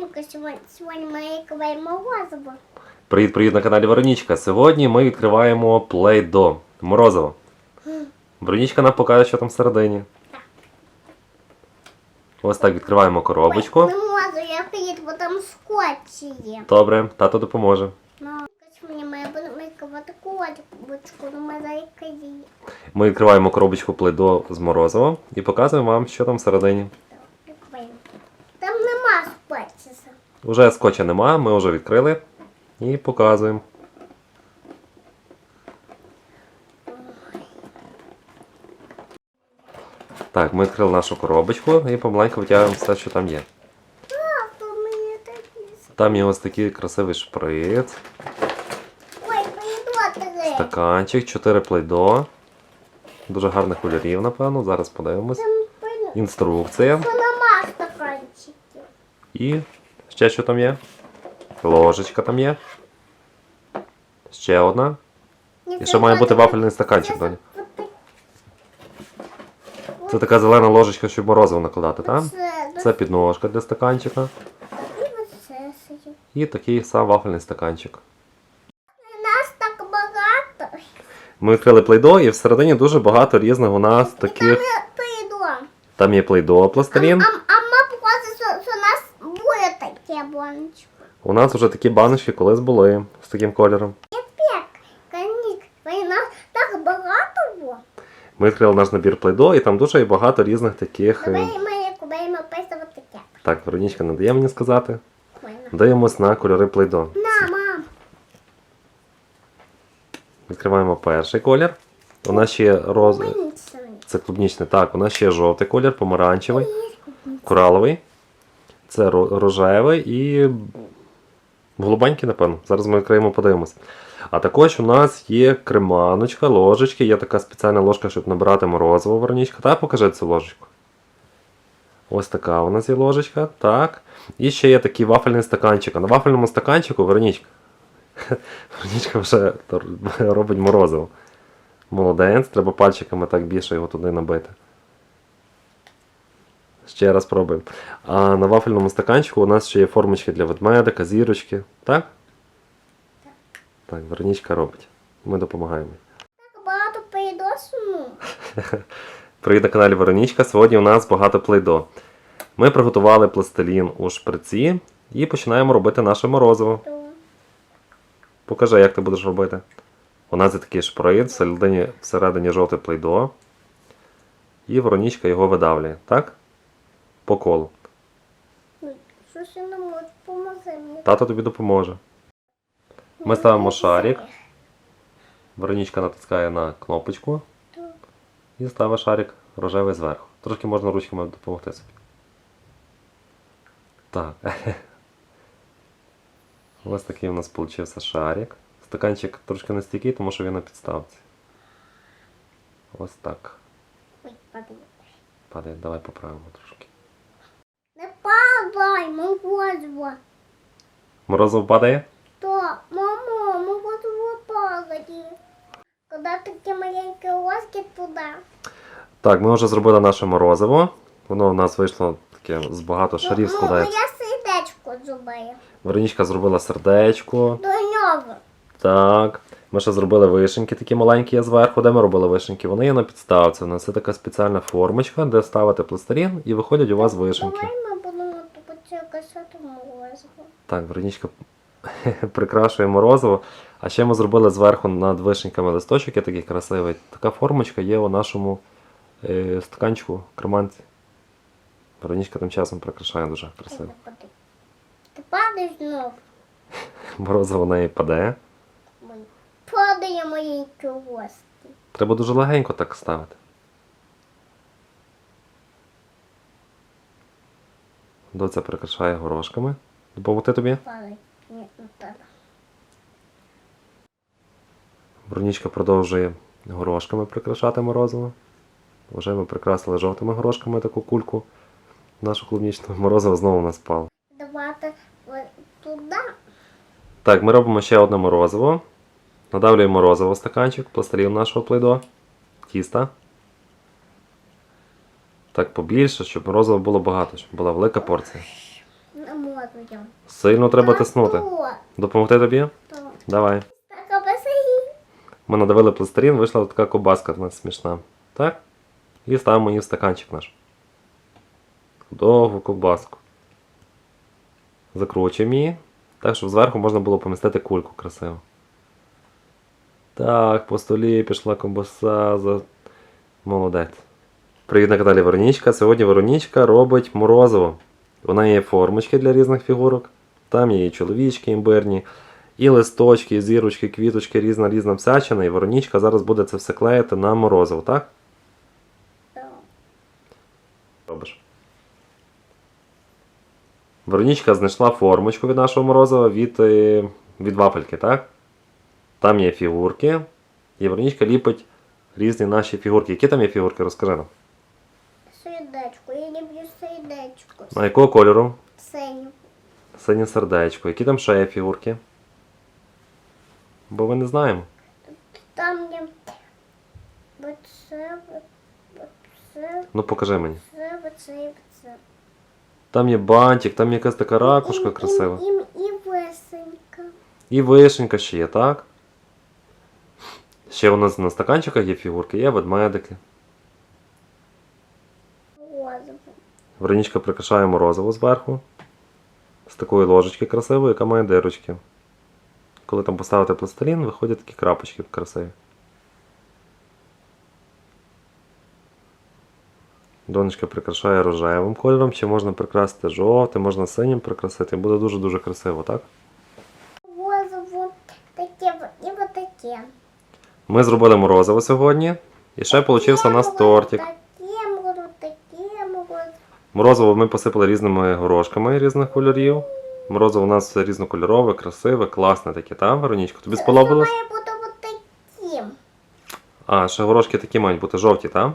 Сонька, сьогодні, сьогодні ми киваємо морозиво. Привіт, привіт на каналі Веронічка. Сьогодні ми відкриваємо Play-Doh Морозиво. Веронічка нам покаже, що там всередині. Ось так відкриваємо коробочку. Ой, не можу, я приїду, бо там скотч є. Добре, тато допоможе. Ну, мені має бути коробочку, ну ми за її. Ми відкриваємо коробочку Play-Doh з морозиво і показуємо вам, що там всередині. Там нема скотча. Уже скотча немає, ми вже відкрили і показуємо. Так, ми відкрили нашу коробочку і помаленьку витягуємо все, що там є. А, мені такі. Там є ось такий красивий шприц, Ой, стаканчик, 4 плейдо. Дуже гарних кольорів, напевно. Зараз подивимось. Там. Інструкція. Нема. І ще що там є? Ложечка там є. Ще одна. І ще має бути вафельний стаканчик, доня. Це така зелена ложечка, щоб морозиво накладати, так? Це, Це підножка для стаканчика. і такий сам вафельний стаканчик. Нас так багато. Ми відкрили плейдо і всередині дуже багато різних у нас таких. Там є плейдо пластилін. А, а ми показуємо, що, що у нас таке бланчик. У нас вже такі баночки колись були з таким кольором. Канік, нас так багато було. Ми відкрили наш набір плейдо, і там дуже багато різних таких. е, ми купаємо писати таке. Так, Веронічка не дає мені сказати. Ой, Дивимось на кольори плейдо. На, мам. Відкриваємо перший колір. У нас ще роз... Це клубнічний. Так, у нас ще жовтий колір, помаранчевий, кораловий. Це ро- рожевий і голубенький, напевно. Зараз ми відкриємо, подивимось. А також у нас є креманочка, ложечки, є така спеціальна ложка, щоб набирати морозиво, Веронічка. Так, покажи цю ложечку. Ось така у нас є ложечка. Так. І ще є такий вафельний стаканчик. На вафельному стаканчику, Веронічка. Веронічка вже робить морозиво. Молодець, треба пальчиками так більше його туди набити. Ще раз пробуємо. А на вафельному стаканчику у нас ще є формочки для ведмедика, зірочки. Так? Так, Веронічка робить. Ми допомагаємо. Так багато прийдосу. Привіт на каналі Веронічка. Сьогодні у нас багато плейдо. Ми приготували пластилін у шприці і починаємо робити наше морозиво. Покажи, як ти будеш робити. У нас є такий шприц, всередині, всередині жовте плейдо. І Веронічка його видавлює, так? По колу. Щось я не можу, поможи мені. Тато тобі допоможе. Ми ставимо шарик. Веронічка натискає на кнопочку і ставить шарик рожевий зверху. Трошки можна ручками допомогти собі. Так. Ось такий у нас вийшов шарик. Стаканчик трошки не стійкий, тому що він на підставці. Ось так. Ой, падає. Падає, давай поправимо трошки. Морозиво. Морозиво падає? То, мамо, морозиво падає. Коли такі маленькі ложки туди. Так, ми вже зробили наше морозиво. Воно в нас вийшло таке з багато шарів Ну, ну, я сердечко зробила. Веронічка зробила сердечко. До нього. Так. Ми ще зробили вишеньки такі маленькі зверху. Де ми робили вишеньки? Вони є на підставці. У нас це така спеціальна формочка, де ставити пластирін і виходять у вас вишеньки. Касати морозиво. Так, Веронічка прикрашує морозиво. А ще ми зробили зверху над вишеньками листочок, є такий красивий. Така формочка є у нашому е, стаканчику, креманці. Веронічка тим часом прикрашає дуже красиво. Ти. Падаєш знов. Морозиво в неї паде. Ой, Падає маленькі ложки. Треба дуже легенько так ставити. Доця прикрашає горошками. Допомогти тобі? Бронічка продовжує горошками прикрашати морозиво. Вже ми прикрасили жовтими горошками таку кульку. Нашу клубнічну морозиво знову у нас туди. Так, ми робимо ще одне морозиво. Надавлюємо морозиво в стаканчик, пластилін нашого плейдо, тіста. Так побільше, щоб морозива було багато, щоб була велика порція. Ну. Сильно треба тиснути. Допомогти тобі? Давай. Ми надавили пластирін, вийшла така ковбаска в нас смішна. Так? І ставимо її в стаканчик наш. Довгу ковбаску. Закручуємо її. Так, щоб зверху можна було помістити кульку красиво. Так, по столі пішла ковбаса. За... Молодець. Привіт на каналі Веронічка. Сьогодні Веронічка робить морозиво. Вона є формочки для різних фігурок. Там є і чоловічки імбирні, і листочки, і зірочки, квіточки, різна різна всячина. І Веронічка зараз буде це все клеїти на морозиво, так? То. Робиш. Веронічка знайшла формочку від нашого морозива від, е, від вафельки, так? Там є фігурки. І Веронічка ліпить різні наші фігурки. Які там є фігурки, розкажи нам. Сердечко. Я люблю сердечко. На якого кольору? Синю. Синє сердечко. Які там ще є фігурки? Бо ми не знаємо. Там є оце, оце, Ну покажи мені. оце, оце, оце. Там є бантик, там є якась така ракушка І- красива. І, і, і весенька. І вишенька ще є, так? Ще у нас на стаканчиках є фігурки, є ведмедики. Веронічка прикрашає морозиво зверху. З такої ложечки красивої, яка має дирочки. Коли там поставити пластилін, виходять такі крапочки красиві. Донечка прикрашає рожевим кольором, чи можна прикрасити жовтим, можна синім прикрасити. Буде дуже-дуже красиво, так? Розово. Таке і отаке. Ми зробили морозиво сьогодні. І ще вийшов у нас тортик. Таке можу, таке можу. Морозиво ми посипали різними горошками різних кольорів. Морозиво у нас різнокольорове, красиве, класне таке, так, Веронічко? Тобі сподобалось? Має бути от таким. А, ще горошки такі мають бути жовті, так?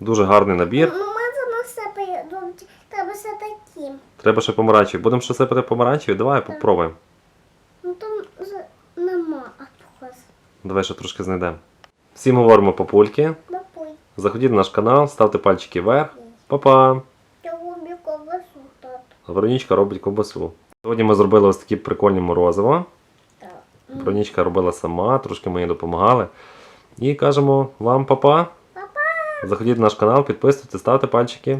Дуже гарний набір. Ну, ми за все придумали. Треба все таким. Треба ще помаранчеві. Будемо ще сипати помаранчеві? Давай попробуємо. Ну там за- нема отхоз. Давай ще трошки знайдемо. Всім говоримо папульки. Бабуй, Заходіть на наш канал, ставте пальчики вверх. Па-па! я люблю ковбасу тут. Веронічка робить ковбасу. Сьогодні ми зробили ось такі прикольні морозиво. Так. Веронічка робила сама, трошки ми їй допомагали. І кажемо вам па-па. Папа, Заходіть на наш канал, підписуйтесь, ставте пальчики.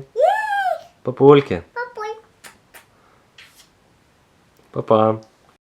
Папульки. папуй. Па-па.